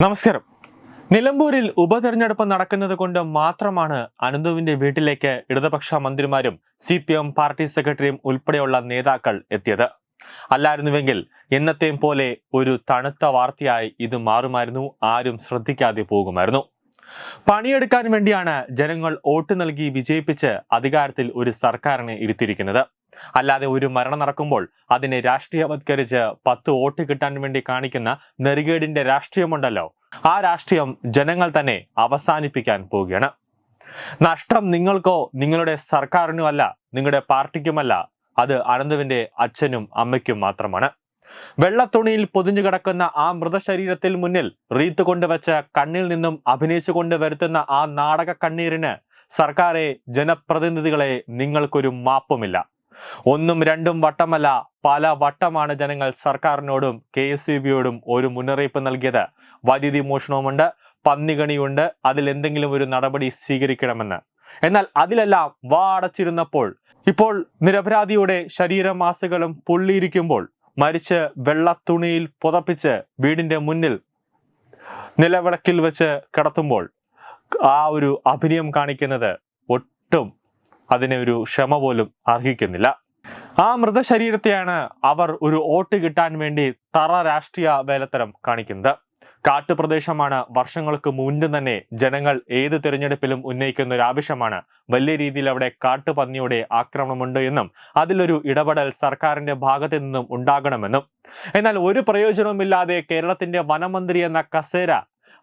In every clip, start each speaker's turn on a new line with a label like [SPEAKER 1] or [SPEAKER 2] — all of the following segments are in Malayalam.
[SPEAKER 1] നമസ്കാരം. നിലമ്പൂരിൽ ഉപതെരഞ്ഞെടുപ്പ് നടക്കുന്നത് കൊണ്ട് മാത്രമാണ് അനന്തുവിന്റെ വീട്ടിലേക്ക് ഇടതുപക്ഷ മന്ത്രിമാരും സി പി എം പാർട്ടി സെക്രട്ടറിയും ഉൾപ്പെടെയുള്ള നേതാക്കൾ എത്തിയത്. അല്ലായിരുന്നുവെങ്കിൽ എന്നത്തെയും പോലെ ഒരു തണുത്ത വാർത്തയായി ഇത് മാറുമായിരുന്നു. ആരും ശ്രദ്ധിക്കാതെ പോകുമായിരുന്നു. പണിയെടുക്കാൻ വേണ്ടിയാണ് ജനങ്ങൾ വോട്ട് നൽകി വിജയിപ്പിച്ച് അധികാരത്തിൽ ഒരു സർക്കാരിനെ ഇരുത്തിയിരിക്കുന്നത്. അല്ലാതെ ഒരു മരണം നടക്കുമ്പോൾ അതിനെ രാഷ്ട്രീയവത്കരിച്ച് പത്ത് വോട്ട് കിട്ടാൻ വേണ്ടി കാണിക്കുന്ന നെറുകേടിന്റെ രാഷ്ട്രീയമുണ്ടല്ലോ. ആ രാഷ്ട്രീയം ജനങ്ങൾ തന്നെ അവസാനിപ്പിക്കാൻ പോവുകയാണ്. നഷ്ടം നിങ്ങൾക്കോ നിങ്ങളുടെ സർക്കാരിനോ അല്ല നിങ്ങളുടെ പാർട്ടിക്കുമല്ല അത് അനന്തുവിന്റെ അച്ഛനും അമ്മയ്ക്കും മാത്രമാണ്. വെള്ളത്തുണിയിൽ പൊതിഞ്ഞു കിടക്കുന്ന ആ മൃതശരീരത്തിൽ മുന്നിൽ റീത്ത് കൊണ്ടുവച്ച് കണ്ണിൽ നിന്നും അഭിനയിച്ചു കൊണ്ട് വരുത്തുന്ന ആ നാടക കണ്ണീരിന് സർക്കാരെ ജനപ്രതിനിധികളെ നിങ്ങൾക്കൊരു മാപ്പുമില്ല. ഒന്നും രണ്ടും വട്ടമല്ല പല വട്ടമാണ് ജനങ്ങൾ സർക്കാരിനോടും കെ എസ് യു ബിയോടും ഒരു മുന്നറിയിപ്പ് നൽകിയത്. വൈദ്യുതി മോഷണവുമുണ്ട് പന്നികണിയുണ്ട് അതിൽ എന്തെങ്കിലും ഒരു നടപടി സ്വീകരിക്കണമെന്ന്. എന്നാൽ അതിലെല്ലാം വാടച്ചിരുന്നപ്പോൾ ഇപ്പോൾ നിരപരാധിയുടെ ശരീരമാസുകളും പുള്ളിയിരിക്കുമ്പോൾ മരിച്ച് വെള്ളത്തുണിയിൽ പുതപ്പിച്ച് വീടിന്റെ മുന്നിൽ നിലവിളക്കിൽ വെച്ച് കിടത്തുമ്പോൾ ആ ഒരു അഭിനയം കാണിക്കുന്നത് ഒട്ടും അതിനെ ഒരു ക്ഷമ പോലും അർഹിക്കുന്നില്ല. ആ മൃതശരീരത്തെയാണ് അവർ ഒരു വോട്ട് കിട്ടാൻ വേണ്ടി തറ രാഷ്ട്രീയ വേലത്തരം കാണിക്കുന്നത്. കാട്ടുപ്രദേശമാണ് വർഷങ്ങൾക്ക് മുൻപ് തന്നെ ജനങ്ങൾ ഏത് തിരഞ്ഞെടുപ്പിലും ഉന്നയിക്കുന്ന ഒരു ആവശ്യമാണ്. വലിയ രീതിയിൽ അവിടെ കാട്ടുപന്നിയുടെ ആക്രമണമുണ്ട് എന്നും അതിലൊരു ഇടപെടൽ സർക്കാരിന്റെ ഭാഗത്തു നിന്നും ഉണ്ടാകണമെന്നും. എന്നാൽ ഒരു പ്രയോജനവുമില്ലാതെ കേരളത്തിന്റെ വനമന്ത്രി എന്ന കസേര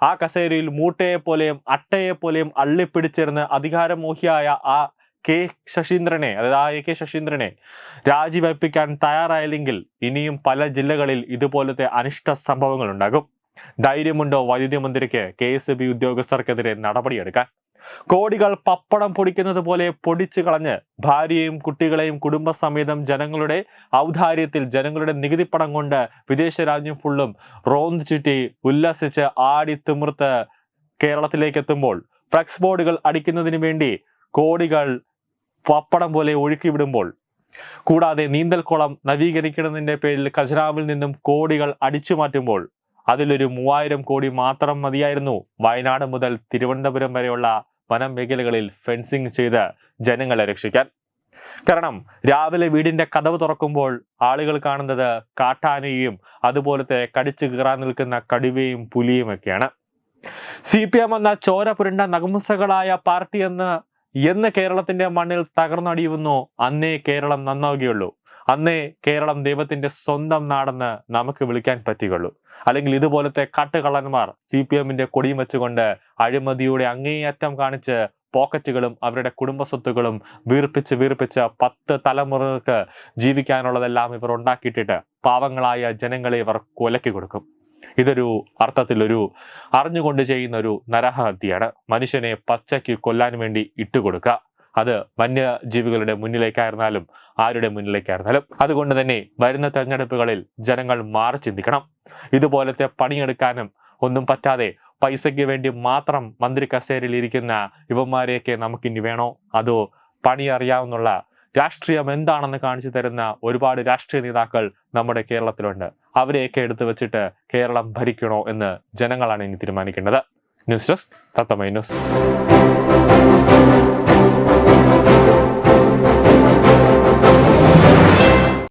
[SPEAKER 1] ആ കസേരയിൽ മൂട്ടയെ പോലെയും അട്ടയെ പോലെയും അള്ളിപ്പിടിച്ചിരുന്ന് അധികാരമോഹിയായ ആ കെ ശശീന്ദ്രനെ അതായത് ആ എ കെ ശശീന്ദ്രനെ രാജിവയ്പ്പിക്കാൻ തയ്യാറായില്ലെങ്കിൽ ഇനിയും പല ജില്ലകളിൽ ഇതുപോലത്തെ അനിഷ്ട സംഭവങ്ങൾ ഉണ്ടാകും ധൈര്യമുണ്ടോ വൈദ്യുതി മന്ത്രിക്ക് കെ എസ് ബി ഉദ്യോഗസ്ഥർക്കെതിരെ നടപടിയെടുക്കാൻ? കോടികൾ പപ്പടം പൊടിക്കുന്നത് പോലെ പൊടിച്ചു കളഞ്ഞ് ഭാര്യയും കുട്ടികളെയും കുടുംബസമേതം ജനങ്ങളുടെ ഔദാര്യത്തിൽ ജനങ്ങളുടെ നികുതിപ്പണം കൊണ്ട് വിദേശ രാജ്യം ഫുള്ളും റോന്ത് ചുറ്റി ഉല്ലസിച്ച് ആടി തിമിർത്ത് കേരളത്തിലേക്ക് എത്തുമ്പോൾ ഫ്ലക്സ് ബോർഡുകൾ അടിക്കുന്നതിന് വേണ്ടി കോടികൾ പപ്പടം പോലെ ഒഴുക്കി വിടുമ്പോൾ കൂടാതെ നീന്തൽക്കുളം നവീകരിക്കുന്നതിന്റെ പേരിൽ ഖജനാവിൽ നിന്നും കോടികൾ അടിച്ചു മാറ്റുമ്പോൾ അതിലൊരു മൂവായിരം കോടി മാത്രം മതിയായിരുന്നു വയനാട് മുതൽ തിരുവനന്തപുരം വരെയുള്ള വനമേഖലകളിൽ ഫെൻസിങ് ചെയ്ത് ജനങ്ങളെ രക്ഷിക്കാൻ. കാരണം രാവിലെ വീടിന്റെ കതവ് തുറക്കുമ്പോൾ ആളുകൾ കാണുന്നത് കാട്ടാനയും അതുപോലത്തെ കടിച്ചു കീറാൻ നിൽക്കുന്ന കടുവയും പുലിയും ഒക്കെയാണ് സി പി എം എന്ന ചോര പുരണ്ട പാർട്ടി എന്ന് കേരളത്തിന്റെ മണ്ണിൽ തകർന്നടിയുന്നു അന്നേ കേരളം നന്നാവുകയുള്ളൂ. അന്നേ കേരളം ദൈവത്തിന്റെ സ്വന്തം നാടെന്ന് നമുക്ക് വിളിക്കാൻ പറ്റുകയുള്ളൂ. അല്ലെങ്കിൽ ഇതുപോലത്തെ കാട്ടുകള്ളന്മാർ സി പി എമ്മിന്റെ കൊടിയും വെച്ചുകൊണ്ട് അഴിമതിയുടെ അങ്ങേയറ്റം കാണിച്ച് പോക്കറ്റുകളും അവരുടെ കുടുംബസ്വത്തുക്കളും വീർപ്പിച്ച് വീർപ്പിച്ച് പത്ത് തലമുറകൾക്ക് ജീവിക്കാനുള്ളതെല്ലാം ഇവർ ഉണ്ടാക്കിയിട്ടിട്ട് പാവങ്ങളായ ജനങ്ങളെ ഇവർ കൊലക്കി കൊടുക്കും. ഇതൊരു അർത്ഥത്തിൽ ഒരു അറിഞ്ഞുകൊണ്ട് ചെയ്യുന്ന ഒരു നരഹത്യയാണ്. മനുഷ്യനെ പച്ചയ്ക്ക് കൊല്ലാൻ വേണ്ടി ഇട്ടുകൊടുക്കുക. അത് വന്യജീവികളുടെ മുന്നിലേക്കായിരുന്നാലും ആരുടെ മുന്നിലേക്കായിരുന്നാലും. അതുകൊണ്ട് തന്നെ വരുന്ന തെരഞ്ഞെടുപ്പുകളിൽ ജനങ്ങൾ മാറി ചിന്തിക്കണം. ഇതുപോലത്തെ പണിയെടുക്കാനും ഒന്നും പറ്റാതെ പൈസയ്ക്ക് വേണ്ടി മാത്രം മന്ത്രി കസേരയിൽ ഇരിക്കുന്ന ഇവന്മാരെയൊക്കെ നമുക്കിനി വേണോ? അതോ പണി അറിയാവുന്നുള്ള രാഷ്ട്രീയം എന്താണെന്ന് കാണിച്ചു തരുന്ന ഒരുപാട് രാഷ്ട്രീയ നേതാക്കൾ നമ്മുടെ കേരളത്തിലുണ്ട്. അവരെയൊക്കെ എടുത്തു വെച്ചിട്ട് കേരളം ഭരിക്കണോ എന്ന് ജനങ്ങളാണ് ഇനി തീരുമാനിക്കേണ്ടത്. ന്യൂസ് ഡെസ്ക് തത്തമൈ ന്യൂസ്.